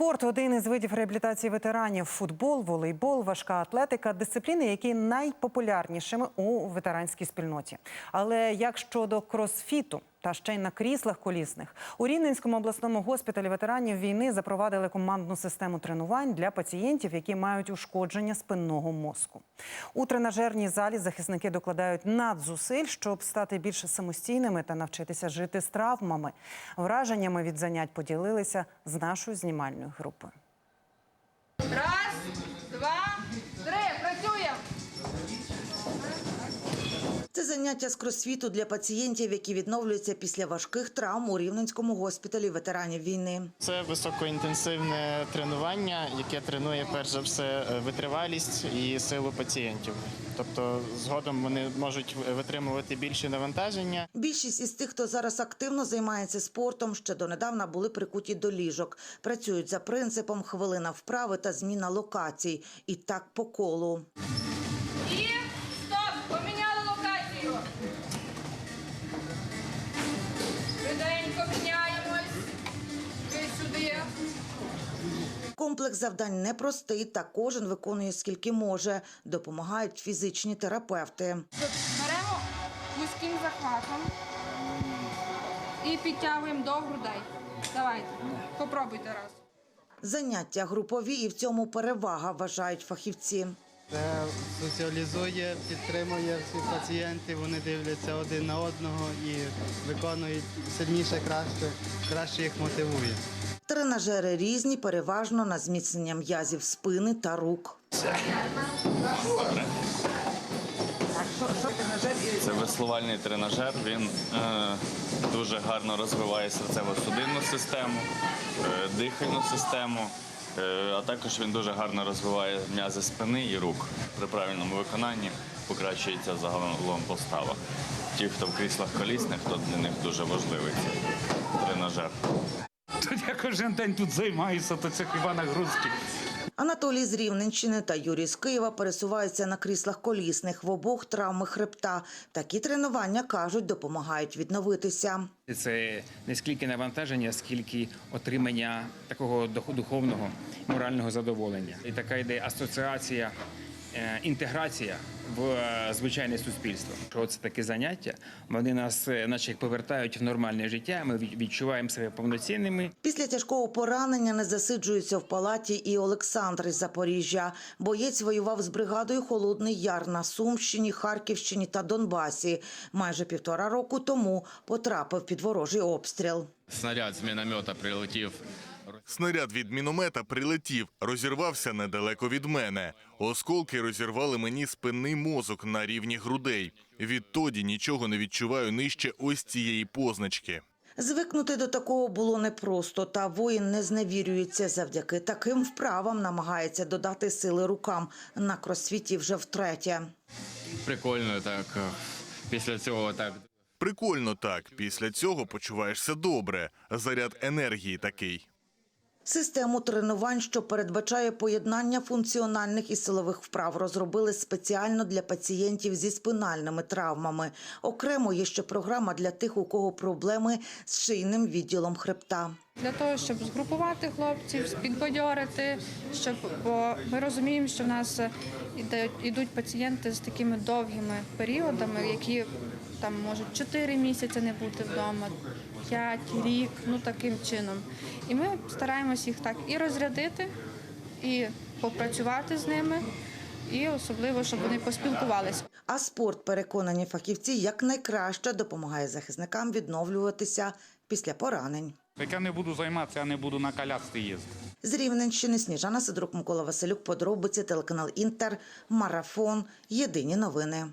Спорт один із видів реабілітації ветеранів. Футбол, волейбол, важка атлетика дисципліни, які найпопулярнішими у ветеранській спільноті. Але як щодо кросфіту та ще й на кріслах колісних, у Рівненському обласному госпіталі ветеранів війни запровадили командну систему тренувань для пацієнтів, які мають ушкодження спинного мозку. У тренажерній залі захисники докладають надзусиль, щоб стати більш самостійними та навчитися жити з травмами. Враженнями від занять поділилися з нашою знімальною групою. Раз, два, три. Заняття з кросфіту для пацієнтів, які відновлюються після важких травм у Рівненському госпіталі ветеранів війни. Це високоінтенсивне тренування, яке тренує перш за все е, витривалість і силу пацієнтів. Тобто, згодом вони можуть витримувати більше навантаження. Більшість із тих, хто зараз активно займається спортом, ще донедавна були прикуті до ліжок. Працюють за принципом хвилина вправи та зміна локацій. І так по колу. Комплекс завдань непростий, та кожен виконує скільки може. Допомагають фізичні терапевти. Беремо вузьким захватом і підтягуємо до грудей. Давайте. Попробуйте раз. Заняття групові і в цьому перевага, вважають фахівці. Це соціалізує, підтримує всіх пацієнтів, вони дивляться один на одного і виконують сильніше, краще, краще їх мотивує. Тренажери різні, переважно на зміцнення м'язів спини та рук. Це веслувальний тренажер. Він е, дуже гарно розвиває серцево-судинну систему, е, дихальну систему, е, а також він дуже гарно розвиває м'язи спини і рук. При правильному виконанні покращується загалом постава. Ті, хто в кріслах колісних, то для них дуже важливий тренажер. Тут я кожен день тут займаюся, то це хіба нагрузки. Анатолій з Рівненщини та Юрій з Києва пересуваються на кріслах колісних в обох травми хребта. Такі тренування кажуть, допомагають відновитися. Це не скільки навантаження, скільки отримання такого духовного морального задоволення. І така йде асоціація, інтеграція в е, звичайне суспільство. Що це таке заняття? Вони нас, е, наче як повертають в нормальне життя. Ми відчуваємо себе повноцінними. Після тяжкого поранення не засиджується в палаті і Олександр із Запоріжжя. Боєць воював з бригадою Холодний Яр на Сумщині, Харківщині та Донбасі. Майже півтора року тому потрапив під ворожий обстріл. Снаряд з міномета прилетів. Снаряд від міномета прилетів, розірвався недалеко від мене. Осколки розірвали мені спинний мозок на рівні грудей. Відтоді нічого не відчуваю нижче ось цієї позначки. Звикнути до такого було непросто, та воїн не зневірюється. Завдяки таким вправам намагається додати сили рукам. На кросфіті вже втретє. Прикольно так. Після цього так. Прикольно так. Після цього почуваєшся добре. Заряд енергії такий. Систему тренувань, що передбачає поєднання функціональних і силових вправ, розробили спеціально для пацієнтів зі спинальними травмами. Окремо є ще програма для тих, у кого проблеми з шийним відділом хребта. Для того, щоб згрупувати хлопців, підбадьорити, щоб бо ми розуміємо, що в нас йдуть пацієнти з такими довгими періодами, які там можуть 4 місяці не бути вдома, 5, рік, ну таким чином. І ми стараємось їх так і розрядити, і попрацювати з ними, і особливо, щоб вони поспілкувалися. А спорт, переконані фахівці, якнайкраще допомагає захисникам відновлюватися після поранень. Так я не буду займатися, я не буду на колясці їздити. З Рівненщини Сніжана Сидорук, Микола Василюк, подробиці, телеканал Інтер, Марафон, Єдині новини.